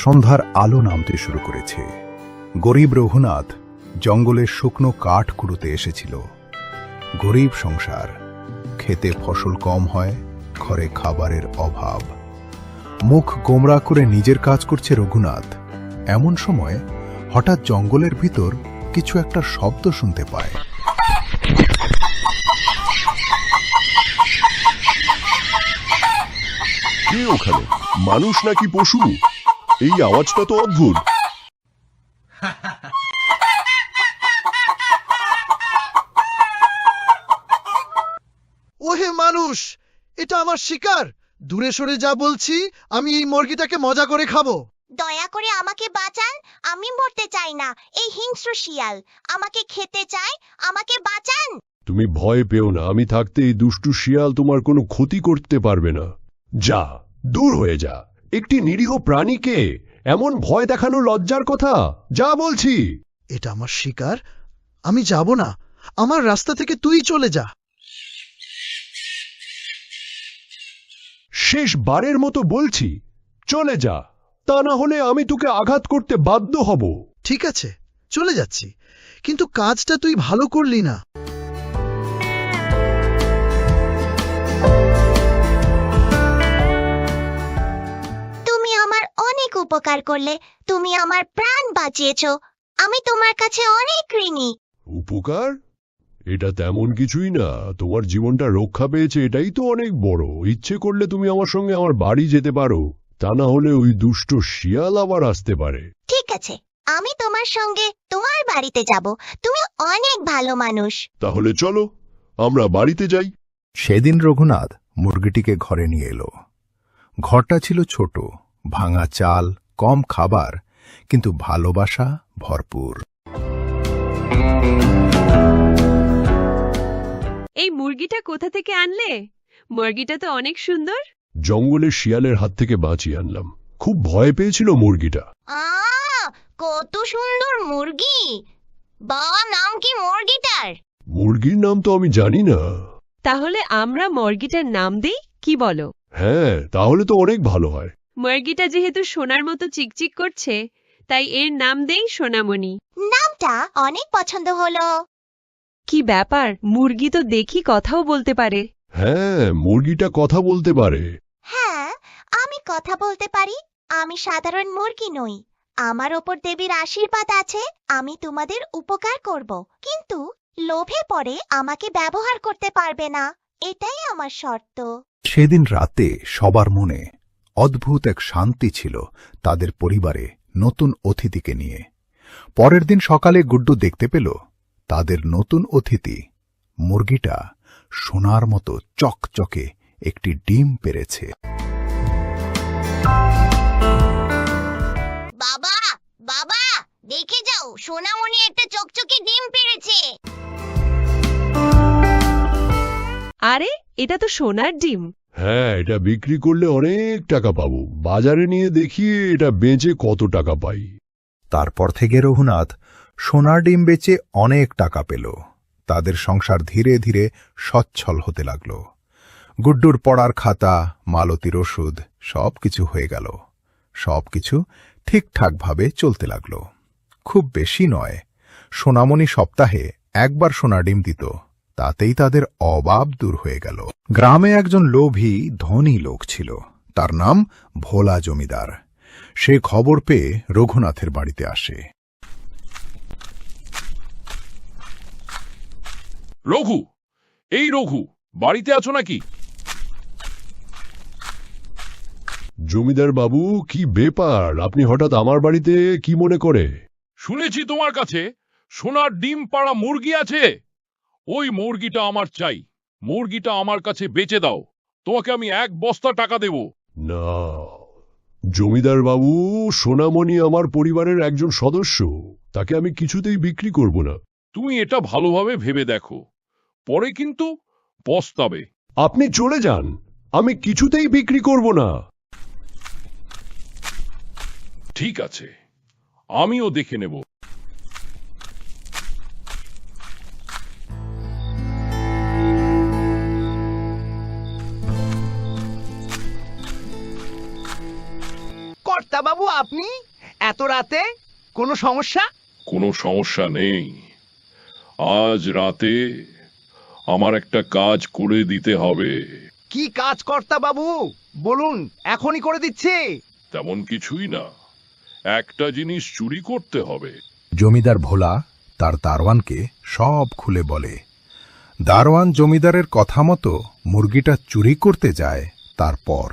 সন্ধ্যার আলো নামতে শুরু করেছে। গরিব রঘুনাথ জঙ্গলের শুকনো কাঠ কুড়োতে এসেছিল। গরিব সংসার, খেতে ফসল কম হয়, ঘরে খাবারের অভাব। মুখ গোমরা করে নিজের কাজ করছে রঘুনাথ। এমন সময় হঠাৎ জঙ্গলের ভিতর কিছু একটা শব্দ শুনতে পায়। কে ওখানে? মানুষ নাকি পশু? এই আওয়াজটা তো অদ্ভুত। ওহে মানুষ এটা আমার শিকার। দূরে সরে যা বলছি আমি এই মুরগিটাকে মজা করে খাব। দয়া করে আমাকে বাঁচান আমি মরতে চাই না এই হিংস্র শিয়াল। আমাকে খেতে চায় আমাকে বাঁচান। তুমি ভয় পেও না আমি থাকতে এই দুষ্টু শিয়াল তোমার কোনো ক্ষতি করতে পারবে না। যা দূর হয়ে যা। একটি নিরীহ প্রাণীকে এমন ভয় দেখানো লজ্জার কথা? যা বলছি। এটা আমার শিকার। আমি যাব না। আমার রাস্তা থেকে তুই চলে যা। শেষ বারের মতো বলছি চলে যা। তা না হলে আমি তোকে আঘাত করতে বাধ্য হব। ঠিক আছে চলে যাচ্ছি। কিন্তু কাজটা তুই ভালো করলি না। উপকার করলে তুমি আমার প্রাণ বাঁচিয়েছো। আমি তোমার কাছে অনেক ঋণী। উপকার? এটা তেমন কিছুই না। তোমার জীবনটা রক্ষা পেয়েছে এটাই তো অনেক বড়। ইচ্ছে করলে তুমি আমার সঙ্গে আমার বাড়ি যেতে পারো। তা না হলে ওই দুষ্ট শিয়াল আবার আসতে পারে। ঠিক আছে আমি তোমার সঙ্গে তোমার বাড়িতে যাব। তুমি অনেক ভালো মানুষ। তাহলে চলো আমরা বাড়িতে যাই। সেদিন রঘুনাথ মুরগিটিকে ঘরে নিয়ে এলো। ঘরটা ছিল ছোট। ভাঙা চাল কম খাবার কিন্তু ভালোবাসা ভরপুর। এই মুরগিটা কোথা থেকে আনলে? মুরগিটা তো অনেক সুন্দর। জঙ্গলের শিয়ালের হাত থেকে বাঁচিয়ে আনলাম। খুব ভয় পেয়েছিল মুরগিটা। আ কত সুন্দর মুরগি। বাবা নাম কি মুরগিটার? মুরগির নাম তো আমি জানি না। তাহলে আমরা মুরগিটার নাম দেই? কি বলো? হ্যাঁ তাহলে তো অনেক ভালো হয়। মুরগিটা যেহেতু সোনার মতো চিকচিক করছে তাই এর নাম দেই সোনামণি। নামটা অনেক পছন্দ হলো। কি ব্যাপার? মুরগি তো দেখি কথাও বলতে পারে। হ্যাঁ মুরগিটা কথা বলতে পারে। হ্যাঁ আমি কথা বলতে পারি। আমি সাধারণ মুরগি নই। আমার ওপর দেবীর আশীর্বাদ আছে আমি তোমাদের উপকার করব। কিন্তু লোভে পড়ে আমাকে ব্যবহার করতে পারবে না। এটাই আমার শর্ত। সেদিন রাতে সবার মনে অদ্ভুত এক শান্তি ছিল তাদের পরিবারে নতুন অতিথিকে নিয়ে। পরের দিন সকালে গুড্ডু দেখতে পেল তাদের নতুন অতিথি মুরগিটা সোনার মতো চকচকে একটি ডিম পেরেছে। বাবা বাবা দেখে যাও সোনামণি একটা চকচকে ডিম পেরেছে। আরে এটা তো সোনার ডিম। হ্যাঁ এটা বিক্রি করলে অনেক টাকা পাবো। বাজারে নিয়ে দেখি এটা বেচে কত টাকা পাই। তারপর থেকে রঘুনাথ সোনার ডিম বেচে অনেক টাকা পেল। তাদের সংসার ধীরে ধীরে সচ্ছল হতে লাগল। গুড্ডুর পড়ার খাতা, মালতির ওষুধ, সবকিছু হয়ে গেল। সবকিছু ঠিকঠাকভাবে চলতে লাগল। খুব বেশি নয়, সোনামণি সপ্তাহে একবার সোনা ডিম দিত। তাতেই তাদের অবাব দূর হয়ে গেল। গ্রামে একজন লোভী ধনী লোক ছিল। তার নাম ভোলা জমিদার। সে খবর পেয়ে রঘুনাথের বাড়িতে আসে। রঘু এই রঘু বাড়িতে আছো নাকি? জমিদার বাবু কি ব্যাপার? আপনি হঠাৎ আমার বাড়িতে কি মনে করে? শুনেছি তোমার কাছে সোনার ডিম পাড়া মুরগি আছে। ওই মুরগিটা আমার চাই। মুরগিটা আমার কাছে বেচে দাও। তোমাকে আমি এক বস্তা টাকা দেব। না। জমিদার বাবু সোনামণি আমার পরিবারের একজন সদস্য। তাকে আমি কিছুতেই বিক্রি করব না। তুমি এটা ভালোভাবে ভেবে দেখো। পরে কিন্তু পস্তাবে। আপনি চলে যান। আমি কিছুতেই বিক্রি করব না। ঠিক আছে। আমিও দেখে নেব। আপনি? এত রাতে? কোনো সমস্যা? কোনো সমস্যা নেই। আজ রাতে আমার একটা কাজ করে দিতে হবে। কি কাজ কর্তা বাবু? বলুন এখনই করে দিচ্ছি। তেমন কিছুই না। একটা জিনিস চুরি করতে হবে। জমিদার ভোলা তার দারোয়ানকে সব খুলে বলে দারোয়ান জমিদারের কথা মতো মুরগিটা চুরি করতে যায় তারপর।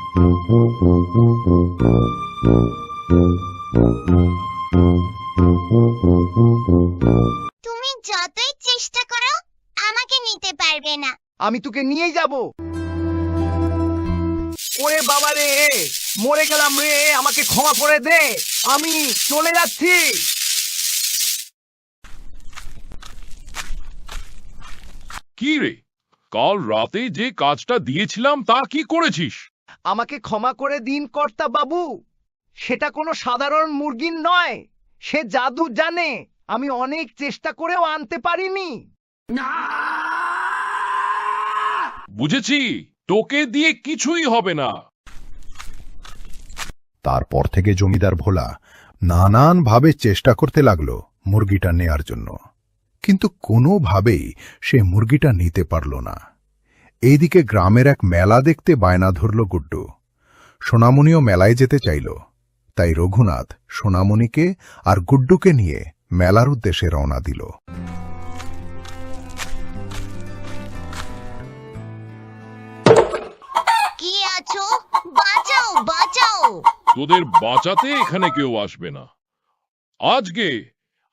তুমি যতই চেষ্টা করো আমাকে নিতে পারবে না। আমি তোকে নিয়েই যাব। ওরে বাবা রে মরে গেলাম রে আমাকে ক্ষমা করে দে। আমি চলে যাচ্ছি। কি রে? কাল রাতে যে কাজটা দিয়েছিলাম তা কি করেছিস? আমাকে ক্ষমা করে দিন কর্তা বাবু। সেটা কোনো সাধারণ মুরগির নয়। সে জাদু জানে। আমি অনেক চেষ্টা করেও আনতে পারিনি। বুঝেছি। তোকে দিয়ে কিছুই হবে না। তারপর থেকে জমিদার ভোলা নানানভাবে চেষ্টা করতে লাগল মুরগিটা নেয়ার জন্য। কিন্তু কোনোভাবেই সে মুরগিটা নিতে পারল না। এইদিকে গ্রামের এক মেলা দেখতে বায়না ধরল গুড্ডু। সোনামণিও মেলায় যেতে চাইল। তাই রঘুনাথ সোনামণিকে আর গুড্ডুকে নিয়ে মেলার উদ্দেশ্যে রওনা দিল। কি আছো? বাঁচাও বাঁচাও। তোদের বাঁচাতে এখানে কেউ আসবে না। আজকে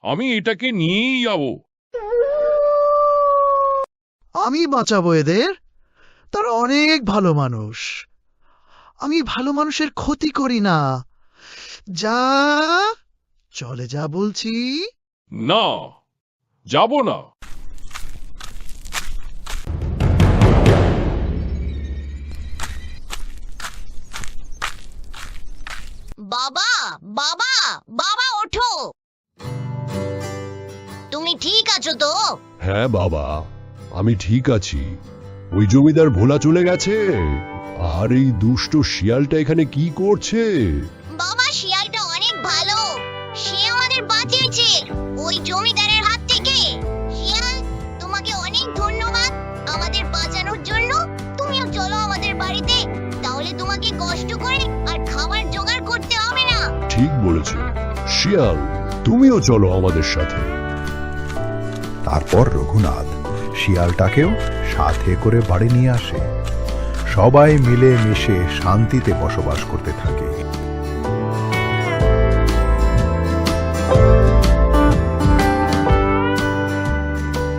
আমি এটাকে নিয়েই যাব। আমি বাঁচাবো এদের? তারা অনেক ভালো মানুষ। আমি ভালো মানুষের ক্ষতি করি না। যা চলে যা বলছি। না যাব না। বাবা বাবা বাবা ওঠো। তুমি ঠিক আছো তো? হ্যাঁ বাবা আমি ঠিক আছি। ওই জমিদার ভোলা চলে গেছে। আর এই দুষ্ট শিয়ালটা এখানে কি করছে? বাবা শিয়ালটা অনেক ভালো। সে আমাদের বাঁচিয়েছে। ওই জমিদারের হাত থেকে। শিয়াল তোমাকে অনেক ধন্যবাদ। আমাদের বাঁচানোর জন্য তুমিও চলো আমাদের বাড়িতে। তাহলে তোমাকে কষ্ট করে আর খাবার জোগাড় করতে হবে না। ঠিক বলেছ। শিয়াল তুমিও চলো আমাদের সাথে। তারপর রঘুনাথ শিয়ালটাকেও সাথে করে বাড়ি নিয়ে আসে। সবাই মিলে মিশে শান্তিতে বসবাস করতে থাকে।